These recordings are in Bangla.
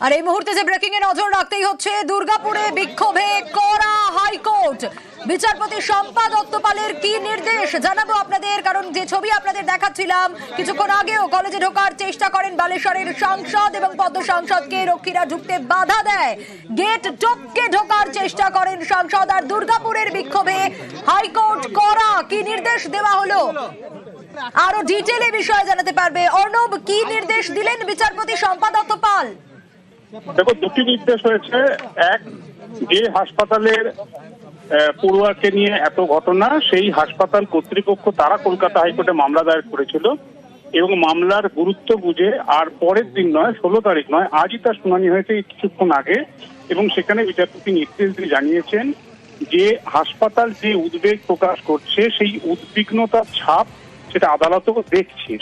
আর এই মুহূর্তে যে ব্রেকিং এ নজর রাখতেই হচ্ছে, দুর্গাপুরে বিক্ষোভে করা হাইকোর্ট। বিচারপতি শম্পা দত্তপালের কি নির্দেশ? জানাব আপনাদের, কারণ যে ছবি আপনাদের দেখাচ্ছিলাম, কিছুক্ষণ আগেও কলেজে ঢোকার চেষ্টা করেন বালেশ্বরের সাংসদ এবং পদ্ম সাংসদকে রক্ষীরা ঢুকতে বাধা দেয়। গেট টপকে ঢোকার চেষ্টা করেন সাংসদ, আর দুর্গাপুরের বিক্ষোভে হাইকোর্ট করা কি নির্দেশ দেওয়া হলো? আরও ডিটেলে বিষয়ে জানাতে পারবে। অর্ণব, কি নির্দেশ দিলেন বিচারপতি শম্পা দত্তপাল? দেখো, দুটি নির্দেশ হয়েছে। এক, যে হাসপাতালের পড়ুয়াকে নিয়ে এত ঘটনা, সেই হাসপাতাল কর্তৃপক্ষ তারা কলকাতা হাইকোর্টে মামলা দায়ের করেছিল এবং মামলার গুরুত্ব বুঝে আর পরের দিন নয়, ষোলো তারিখ নয়, আজই তার শুনানি হয়েছে কিছুক্ষণ আগে এবং সেখানে বিচারপতি নির্দেশ দিয়ে জানিয়েছেন যে হাসপাতাল যে উদ্বেগ প্রকাশ করছে, সেই উদ্বিগ্নতার ছাপ সেটা আদালতও দেখছে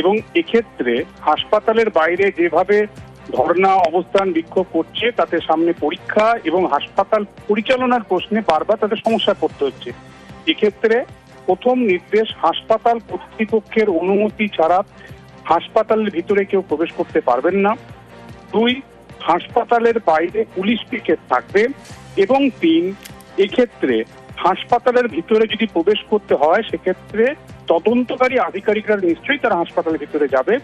এবং এক্ষেত্রে হাসপাতালের বাইরে যেভাবে ধর্ণা, অবস্থান বিক্ষোভ করছে, তাতে সামনে পরীক্ষা এবং হাসপাতাল পরিচালনার প্রশ্নে বারবার তাদের সমস্যায় পড়তে হচ্ছে। এক্ষেত্রে প্রথম নির্দেশ, হাসপাতাল কর্তৃপক্ষের অনুমতি ছাড়া হাসপাতালের ভিতরে কেউ প্রবেশ করতে পারবেন না। দুই, হাসপাতালের বাইরে পুলিশ পিকেট থাকবে। এবং তিন, এক্ষেত্রে হাসপাতালের ভিতরে যদি প্রবেশ করতে হয়, সেক্ষেত্রে তদন্তকারী আধিকারিকরা নিশ্চয়ই তারা হাসপাতালের ভিতরে যাবে।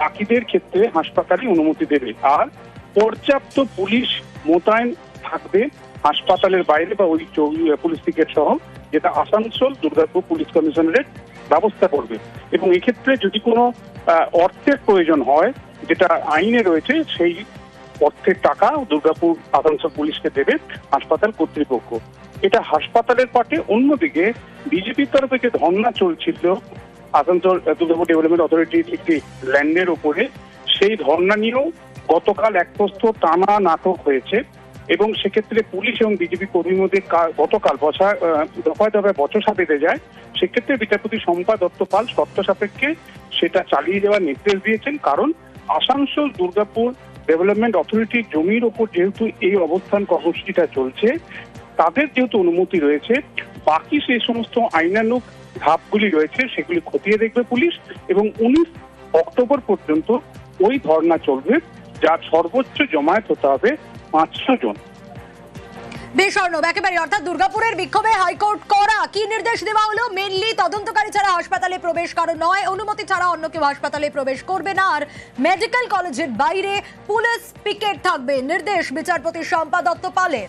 বাকিদের ক্ষেত্রে হাসপাতালই অনুমতি দেবে। আর পর্যাপ্ত পুলিশ মোতায়েন থাকবে হাসপাতালের বাইরে বা ওই পুলিশ পিকেট সহ, যেটা আসানসোল, দুর্গাপুর পুলিশ কমিশনারের ব্যবস্থা করবে। এবং এক্ষেত্রে যদি কোনো অর্থের প্রয়োজন হয়, যেটা আইনে রয়েছে, সেই অর্থের টাকা দুর্গাপুর আসানসোল পুলিশকে দেবে হাসপাতাল কর্তৃপক্ষ। এটা হাসপাতালের পাটে। অন্যদিকে, বিজেপির তরফে যে ধর্ণা চলছিল আসানসোল দুর্গাপুর ডেভেলপমেন্ট অথরিটির একটি ল্যান্ডের উপরে, সেই ধর্ণা নিয়েও গতকাল এক প্রস্থ টানা নাটক হয়েছে এবং সেক্ষেত্রে পুলিশ এবং বিজেপি কর্মীর মধ্যে গতকাল বসা দফায় দফায় বচসা বেঁধে যায়। সেক্ষেত্রে বিচারপতি শম্পা দত্তপাল শর্ত সাপেক্ষে সেটা চালিয়ে যাওয়ার নির্দেশ দিয়েছেন। কারণ আসানসোল দুর্গাপুর ডেভেলপমেন্ট অথরিটির জমির ওপর যেহেতু এই অবস্থান কর্মসূচিটা চলছে, তাদের যেহেতু অনুমতি রয়েছে, বাকি সেই সমস্ত আইনানুগ ধাপগুলি রয়েছে, সেগুলি খতিয়ে দেখবে পুলিশ এবং উনিশ অক্টোবর পর্যন্ত ওই ধর্ণা চলবে, যার সর্বোচ্চ জমায়েত হতে হবে পাঁচশো জন। বেশ অর্ণব একেবারে, অর্থাৎ দুর্গাপুরের বিক্ষোভে হাইকোর্ট করা। কি নির্দেশ দেওয়া হলো? মেনলি তদন্তকারী ছাড়া হাসপাতালে প্রবেশ কারও নয়। অনুমতি ছাড়া অন্য কেউ হাসপাতালে প্রবেশ করবে না। আর মেডিকেল কলেজের বাইরে পুলিশ পিকেট থাকবে। নির্দেশ বিচারপতি শম্পা দত্ত পালের